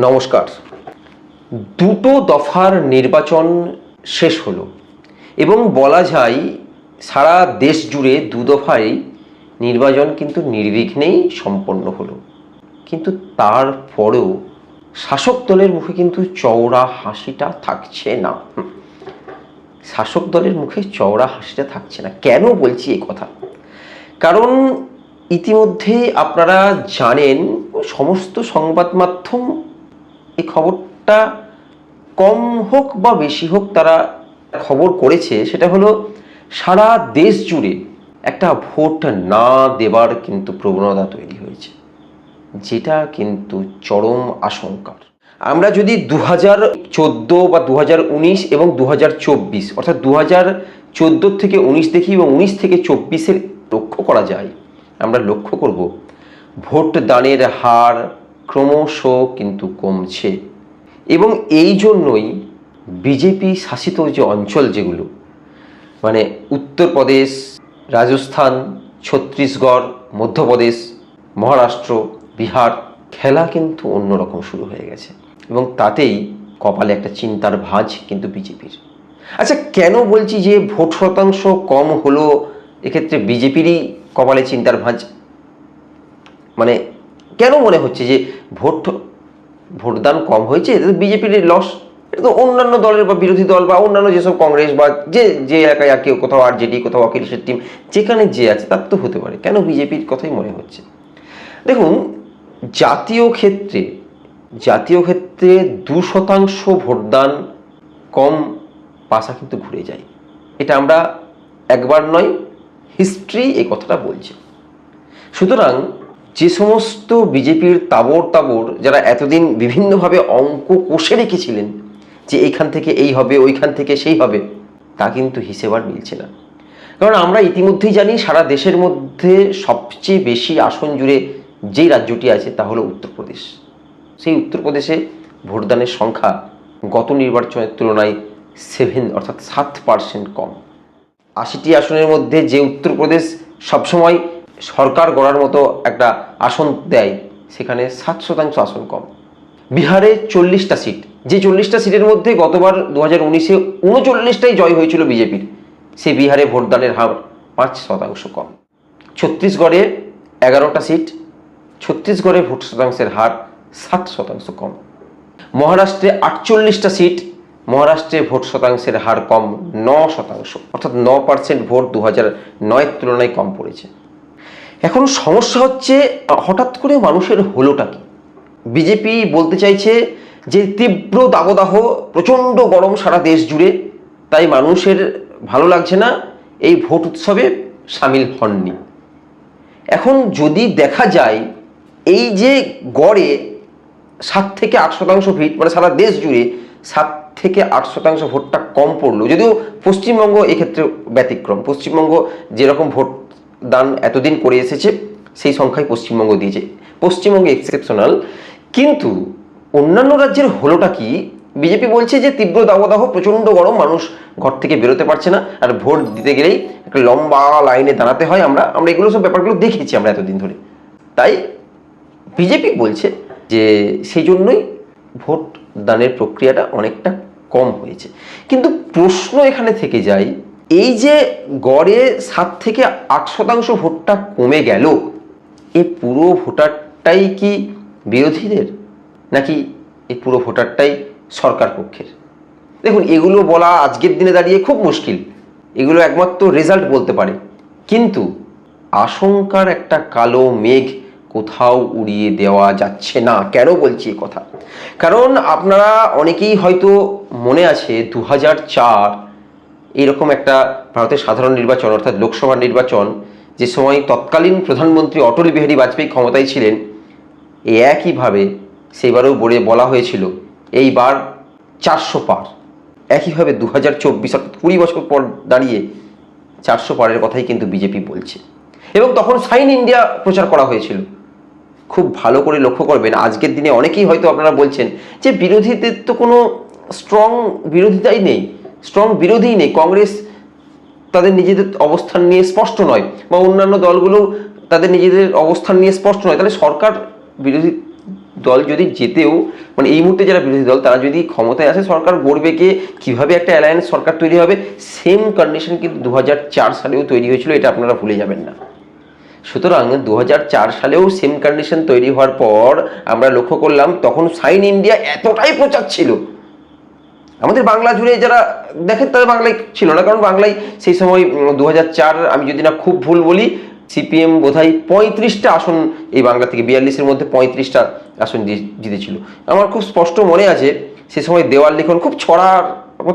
নমস্কার। দুটো দফার নির্বাচন শেষ হলো এবং বলা যায় সারা দেশ জুড়ে দু দফায় নির্বাচন কিন্তু নির্বিঘ্নেই সম্পন্ন হলো। কিন্তু তারপরেও শাসক দলের মুখে কিন্তু চওড়া হাসিটা থাকছে না। শাসক দলের মুখে চওড়া হাসিটা থাকছে না। কেন বলছি এই কথা? কারণ ইতিমধ্যে আপনারা জানেন, সমস্ত সংবাদ মাধ্যম এই খবরটা কম হোক বা বেশি হোক তারা খবর করেছে, সেটা হলো সারা দেশ জুড়ে একটা ভোট না দেবার কিন্তু প্রবণতা তৈরি হয়েছে, যেটা কিন্তু চরম আশঙ্কার। আমরা যদি দু হাজার চোদ্দ বা দু হাজার উনিশ এবং দু হাজার চব্বিশ, অর্থাৎ দু হাজার চোদ্দোর থেকে উনিশ দেখি এবং উনিশ থেকে চব্বিশের লক্ষ্য করা যায়, আমরা লক্ষ্য করব ভোট দানের হার ক্রমশ কিন্তু কমছে। এবং এই জন্যই বিজেপি শাসিত যে অঞ্চল যেগুলো মানে উত্তরপ্রদেশ, রাজস্থান, ছত্তিশগড়, মধ্যপ্রদেশ, মহারাষ্ট্র, বিহার, খেলা কিন্তু অন্যরকম শুরু হয়ে গেছে। এবং তাতেই কপালে একটা চিন্তার ভাঁজ কিন্তু বিজেপির। আচ্ছা কেন বলছি যে ভোট শতাংশ কম হলো, এক্ষেত্রে বিজেপিরই কপালে চিন্তার ভাঁজ? মানে কেন মনে হচ্ছে যে ভোট, ভোটদান কম হয়েছে? এটা তো বিজেপির লস। এটা তো অন্যান্য দলের বা বিরোধী দল বা অন্যান্য যেসব কংগ্রেস বা যে যে এলাকায় আর কেউ, কোথাও আরজেডি, কোথাও অখিলেশের টিম যেখানে যে আছে তার তো হতে পারে। কেন বিজেপির কথাই মনে হচ্ছে? দেখুন, জাতীয় ক্ষেত্রে জাতীয় ক্ষেত্রে দু শতাংশ ভোটদান কম পাশা কিন্তু ঘুরে যায়। এটা আমরা একবার নয় হিস্ট্রি এই কথাটা বলছে। সুতরাং যে সমস্ত বিজেপির তাবর তাবর যারা এতদিন বিভিন্নভাবে অঙ্ক কষে রেখেছিলেন যে এইখান থেকে এই হবে, ওইখান থেকে সেই হবে, তা কিন্তু হিসেব আর মিলছে না। কারণ আমরা ইতিমধ্যেই জানি সারা দেশের মধ্যে সবচেয়ে বেশি আসন জুড়ে যেই রাজ্যটি আছে তা হলো উত্তরপ্রদেশ। সেই উত্তরপ্রদেশে ভোটদানের সংখ্যা গত নির্বাচনের তুলনায় সেভেন অর্থাৎ সাত পার্সেন্ট কম। আশিটি আসনের মধ্যে যে উত্তরপ্রদেশ সবসময় সরকার গড়ার মতো একটা আসন দেয়, সেখানে সাত শতাংশ আসন কম। বিহারে চল্লিশটা সিট। যে চল্লিশটা সিটের মধ্যে গতবার দু হাজার উনিশে উনচল্লিশটাই জয় হয়েছিল বিজেপির। সে বিহারে ভোটদানের হার পাঁচ শতাংশ কম। ছত্তিশগড়ে এগারোটা সিট। ছত্তিশগড়ে ভোট শতাংশের হার সাত শতাংশ কম। মহারাষ্ট্রে আটচল্লিশটা সিট। মহারাষ্ট্রে ভোট শতাংশের হার কম ন শতাংশ। অর্থাৎ ন পার্সেন্ট ভোট দু হাজার নয়ের তুলনায় কম পড়েছে। এখন সমস্যা হচ্ছে, হঠাৎ করে মানুষের হলোটা কি? বিজেপি বলতে চাইছে যে, তীব্র দাবদাহ, প্রচণ্ড গরম সারা দেশ জুড়ে, তাই মানুষের ভালো লাগছে না, এই ভোট উৎসবে সামিল হননি। এখন যদি দেখা যায়, এই যে গড়ে সাত থেকে আট শতাংশ ভিট মানে সারা দেশ জুড়ে সাত থেকে আট শতাংশ ভোটটা কম পড়ল, যদিও পশ্চিমবঙ্গ এক্ষেত্রে ব্যতিক্রম। পশ্চিমবঙ্গ যেরকম ভোট দান এতদিন করে এসেছে, সেই সংখ্যায় পশ্চিমবঙ্গ দিয়েছে। পশ্চিমবঙ্গে এক্সেপশনাল কিন্তু অন্যান্য রাজ্যের হলোটা কি? বিজেপি বলছে যে তীব্র দাবদাহ, প্রচণ্ড গরম, মানুষ ঘর থেকে বেরোতে পারছে না। আর ভোট দিতে গেলেই একটা লম্বা লাইনে দাঁড়াতে হয় আমরা। আমরা এগুলো সব ব্যাপারগুলো দেখেছি আমরা এতদিন ধরে। তাই বিজেপি বলছে যে সেই জন্যই ভোট দানের প্রক্রিয়াটা অনেকটা কম হয়েছে। কিন্তু প্রশ্ন এখানে থেকে যায় এই যে গড়ে সাত থেকে আট শতাংশ ভোটটা কমে গেল, এ পুরো ভোটারটাই কি বিরোধীদের? নাকি এই পুরো ভোটারটাই সরকার পক্ষের? দেখুন, এগুলো বলা আজকের দিনে দাঁড়িয়ে খুব মুশকিল। এগুলো একমাত্র রেজাল্ট বলতে পারে। কিন্তু আশঙ্কার একটা কালো মেঘ কোথাও উড়িয়ে দেওয়া যাচ্ছে না। কেন বলছি এ কথা? কারণ আপনারা অনেকেই হয়তো মনে আছে দু হাজার চার এরকম একটা ভারতের সাধারণ নির্বাচন, অর্থাৎ লোকসভা নির্বাচন, যে সময় তৎকালীন প্রধানমন্ত্রী অটল বিহারী বাজপেয়ী ক্ষমতায় ছিলেন এই একইভাবে সেইবারেও বলে বলা হয়েছিল, এইবার চারশো পার। একইভাবে দু হাজার চব্বিশ, অর্থাৎ কুড়ি বছর পর দাঁড়িয়ে চারশো পারের কথাই কিন্তু বিজেপি বলছে। এবং তখন সাইন ইন্ডিয়া প্রচার করা হয়েছিল। খুব ভালো করে লক্ষ্য করবেন, আজকের দিনে অনেকেই হয়তো আপনারা বলছেন যে বিরোধীদের তো কোনো স্ট্রং বিরোধিতাই নেই। স্ট্রং বিরোধী নেই। কংগ্রেস তাদের নিজেদের অবস্থান নিয়ে স্পষ্ট নয় বা অন্যান্য দলগুলো তাদের নিজেদের অবস্থান নিয়ে স্পষ্ট নয়। তাহলে সরকার বিরোধী দল যদি যেতেও মানে এই মুহূর্তে যারা বিরোধী দল, তারা যদি ক্ষমতায় আসে, সরকার গড়বে কে? কীভাবে একটা অ্যালায়েন্স সরকার তৈরি হবে? সেম কন্ডিশন কিন্তু দু হাজার চার সালেও তৈরি হয়েছিল, এটা আপনারা ভুলে যাবেন না। সুতরাং দু হাজার চার সালেও সেম কন্ডিশন তৈরি হওয়ার পর আমরা লক্ষ্য করলাম, তখন সাইন ইন্ডিয়া এতটাই প্রচার ছিল আমাদের বাংলা জুড়ে যারা দেখেন তারা বাংলায় ছিল না। কারণ বাংলায় সেই সময় দু হাজার চার আমি যদি না খুব ভুল বলি, সিপিএম বোধহয় পঁয়ত্রিশটা আসন এই বাংলা থেকে, বিয়াল্লিশের মধ্যে পঁয়ত্রিশটা আসন জিতেছিল। আমার খুব স্পষ্ট মনে আছে, সে সময় দেওয়াল লিখন খুব ছড়ার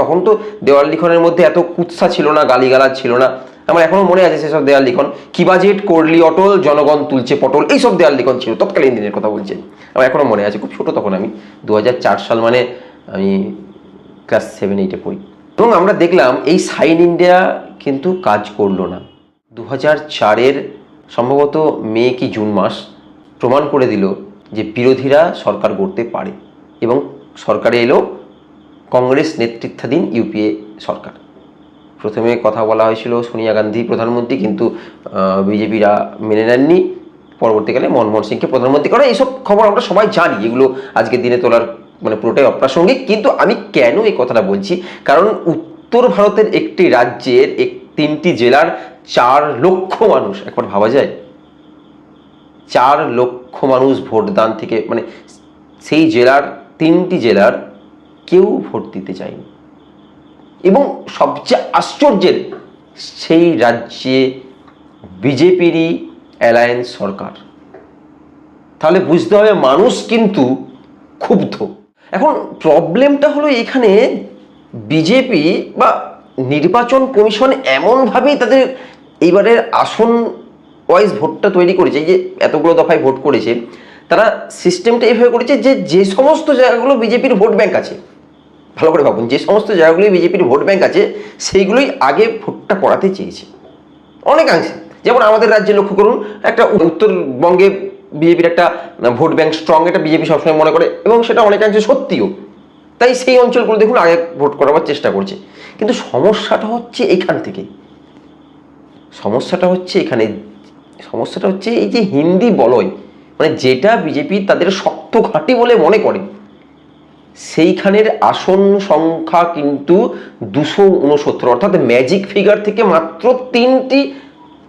তখন তো দেওয়াল লিখনের মধ্যে এত কুৎসা ছিল না, গালিগালাজ ছিল না। আমার এখনও মনে আছে সেসব দেওয়াল লিখন। কি বাজেট করলি অটল, জনগণ তুলছে পটল, এইসব দেওয়াল লিখন ছিল, তৎকালীন দিনের কথা বলছি আমার এখনও মনে আছে, খুব ছোট তখন আমি দু হাজার চার সাল মানে আমি ক্লাস সেভেন এইটে পড়ি। এবং আমরা দেখলাম এই সাইন ইন্ডিয়া কিন্তু কাজ করল না। দু হাজার চারের সম্ভবত মে কি জুন মাস প্রমাণ করে দিল যে বিরোধীরা সরকার গড়তে পারে এবং সরকারে এলো কংগ্রেস নেতৃত্বাধীন ইউপিএ সরকার। প্রথমে কথা বলা হয়েছিল সোনিয়া গান্ধী প্রধানমন্ত্রী কিন্তু বিজেপিরা মেনে নেননি। পরবর্তীকালে মনমোহন সিংকে প্রধানমন্ত্রী করে, এইসব খবর আমরা সবাই জানি। এগুলো আজকের দিনে তোলার মানে পুরোটাই অপ্রাসঙ্গিক। কিন্তু আমি কেন এই কথাটা বলছি? কারণ উত্তর ভারতের একটি রাজ্যের এক তিনটি জেলার চার লক্ষ মানুষ, একবার ভাবা যায়? চার লক্ষ মানুষ ভোটদান থেকে মানে সেই জেলার তিনটি জেলার কেউ ভোট দিতে চায়নি। এবং সবচেয়ে আশ্চর্যের, সেই রাজ্যে বিজেপিরই অ্যালায়েন্স সরকার। তাহলে বুঝতে হবে মানুষ কিন্তু ক্ষুব্ধ। এখন প্রবলেমটা হলো এখানে বিজেপি বা নির্বাচন কমিশন এমনভাবেই তাদের এইবারের আসন ওয়াইজ ভোটটা তৈরি করেছে যে এতগুলো দফায় ভোট করেছে, তারা সিস্টেমটা এভাবে করেছে যে যে সমস্ত জায়গাগুলো বিজেপির ভোট ব্যাংক আছে, ভালো করে ভাবুন, যে সমস্ত জায়গাগুলোই বিজেপির ভোট ব্যাংক আছে, সেইগুলোই আগে ভোটটা করাতে চেয়েছে, অনেকাংশে। যেমন আমাদের রাজ্যে লক্ষ্য করুন, একটা উত্তরবঙ্গে বিজেপির একটা ভোট ব্যাংক স্ট্রং এটা বিজেপি সবসময় মনে করে এবং সেটা অনেকাংশে সত্যিও। তাই সেই অঞ্চলগুলো দেখুন, আগে ভোট করাবার চেষ্টা করছে। কিন্তু সমস্যাটা হচ্ছে এখান থেকে। সমস্যাটা হচ্ছে এখানে, সমস্যাটা হচ্ছে এই যে হিন্দি বলয় মানে যেটা বিজেপি তাদের শক্ত ঘাঁটি বলে মনে করে, সেইখানের আসন সংখ্যা কিন্তু দুশো উনসত্তর অর্থাৎ ম্যাজিক ফিগার থেকে মাত্র তিনটি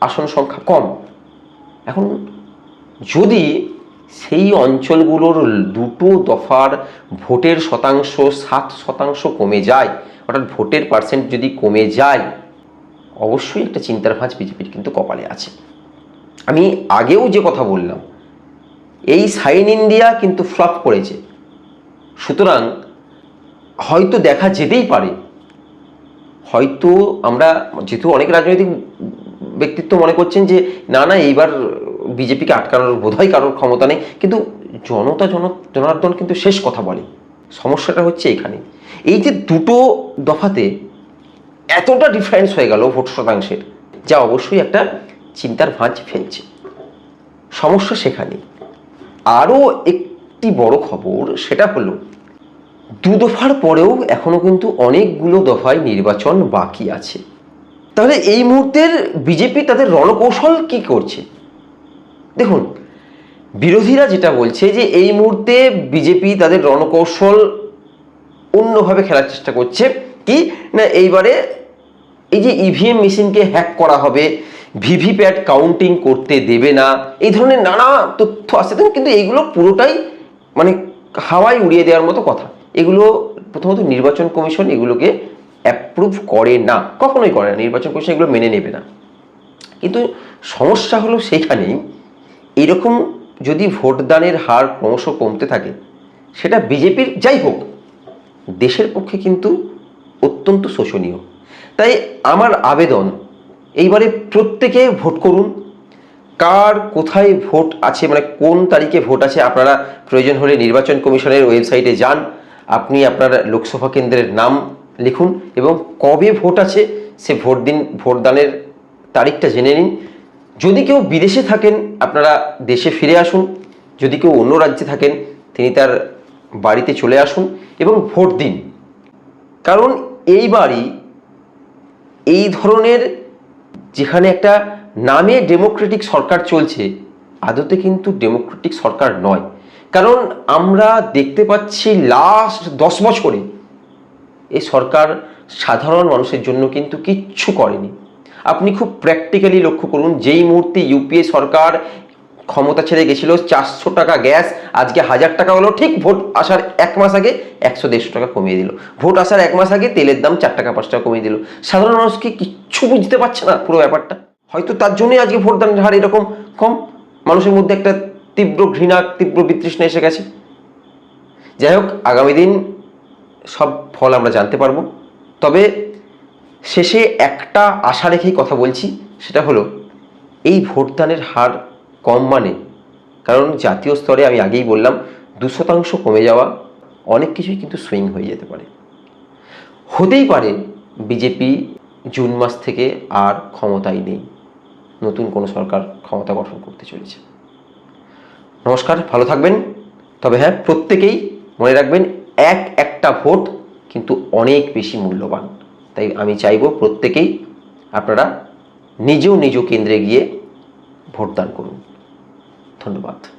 আসন সংখ্যা কম। এখন যদি সেই অঞ্চলগুলোর দুটো দফার ভোটের শতাংশ সাত শতাংশ কমে যায়, অর্থাৎ ভোটের পার্সেন্ট যদি কমে যায়, অবশ্যই একটা চিন্তার ভাঁজ বিজেপির কিন্তু কপালে আছে। আমি আগেও যে কথা বললাম, এই সাইন ইন্ডিয়া কিন্তু ফ্লপ করেছে। সুতরাং হয়তো দেখা যেতেই পারে, হয়তো আমরা, যেহেতু অনেক রাজনৈতিক ব্যক্তিত্ব মনে করছেন যে, না না, এইবার বিজেপিকে আটকানোর বোধহয় কারোর ক্ষমতা নেই। কিন্তু জনতা জন, জনার্দন কিন্তু শেষ কথা বলে। সমস্যাটা হচ্ছে এখানে। এই যে দুটো দফাতে এতটা ডিফারেন্স হয়ে গেল ভোট শতাংশের, যা অবশ্যই একটা চিন্তার ভাঁজ ফেলছে। সমস্যা সেখানে। আরও একটি বড় খবর, সেটা হলো, দু দফার পরেও এখনও কিন্তু অনেকগুলো দফায় নির্বাচন বাকি আছে। তাহলে এই মুহূর্তের বিজেপি তাদের রণকৌশল কি করছে? দেখুন, বিরোধীরা যেটা বলছে যে এই মুহূর্তে বিজেপি তাদের রণকৌশল অন্যভাবে খেলার চেষ্টা করছে। কি? না, এইবারে এই যে ইভিএম মেশিনকে হ্যাক করা হবে, ভিভিপ্যাট কাউন্টিং করতে দেবে না, এই ধরনের নানা তথ্য আসছে। কিন্তু এইগুলো পুরোটাই মানে হাওয়ায় উড়িয়ে দেওয়ার মতো কথা। এগুলো প্রথমত নির্বাচন কমিশন এগুলোকে অ্যাপ্রুভ করে না, কখনোই করে না। নির্বাচন কমিশন এগুলো মেনে নেবে না। কিন্তু সমস্যা হলো সেখানেই এরকম যদি ভোটদানের হার ক্রমশ কমতে থাকে, সেটা বিজেপির যাই হোক, দেশের পক্ষে কিন্তু অত্যন্ত শোষণীয়। তাই আমার আবেদন, এইবারে প্রত্যেকে ভোট করুন। কার কোথায় ভোট আছে মানে কোন তারিখে ভোট আছে, আপনারা প্রয়োজন হলে নির্বাচন কমিশনের ওয়েবসাইটে যান। আপনি আপনার লোকসভা কেন্দ্রের নাম লিখুন এবং কবে ভোট আছে, সে ভোট দিন, ভোটদানের তারিখটা জেনে নিন। যদি কেউ বিদেশে থাকেন, আপনারা দেশে ফিরে আসুন। যদি কেউ অন্য রাজ্যে থাকেন, তিনি তার বাড়িতে চলে আসুন এবং ভোট দিন। কারণ এইবারই এই ধরনের যেখানে একটা নামে ডেমোক্রেটিক সরকার চলছে, আদতে কিন্তু ডেমোক্রেটিক সরকার নয়। কারণ আমরা দেখতে পাচ্ছি লাস্ট দশ বছরে এই সরকার সাধারণ মানুষের জন্য কিন্তু কিচ্ছু করেনি। আপনি খুব প্র্যাকটিক্যালি লক্ষ্য করুন, যেই মুহূর্তে ইউপিএ সরকার ক্ষমতা ছেড়ে গেছিল, চারশো টাকা গ্যাস, আজকে হাজার টাকা হলো, ঠিক ভোট আসার এক মাস আগে একশো দেড়শো টাকা কমিয়ে দিল। ভোট আসার এক মাস আগে তেলের দাম চার টাকা, পাঁচ টাকা কমিয়ে দিল। সাধারণ মানুষকে কিচ্ছু বুঝতে পারছে না পুরো ব্যাপারটা? হয়তো তার জন্যই আজকে ভোটদানের হার এরকম কম। মানুষের মধ্যে একটা তীব্র ঘৃণা, তীব্র বিতৃষ্ণা এসে গেছে। যাই হোক, আগামী দিন সব ফল আমরা জানতে পারব। তবে শেষে একটা আশা রেখেই কথা বলছি, সেটা হলো, এই ভোটদানের হার কম মানে? কারণ জাতীয় স্তরে আমি আগেই বললাম, দু শতাংশ কমে যাওয়া অনেক কিছুই কিন্তু সুইং হয়ে যেতে পারে। হতেই পারে বিজেপি জুন মাস থেকে আর ক্ষমতায় নেই। নতুন কোনো সরকার ক্ষমতা গঠন করতে চলেছে। নমস্কার, ভালো থাকবেন। তবে হ্যাঁ প্রত্যেকেই মনে রাখবেন, এক একটা ভোট কিন্তু অনেক বেশি মূল্যবান। তাই আমি চাইব প্রত্যেকেই আপনারা নিজেও নিজ কেন্দ্রে গিয়ে ভোটদান করুন। ধন্যবাদ।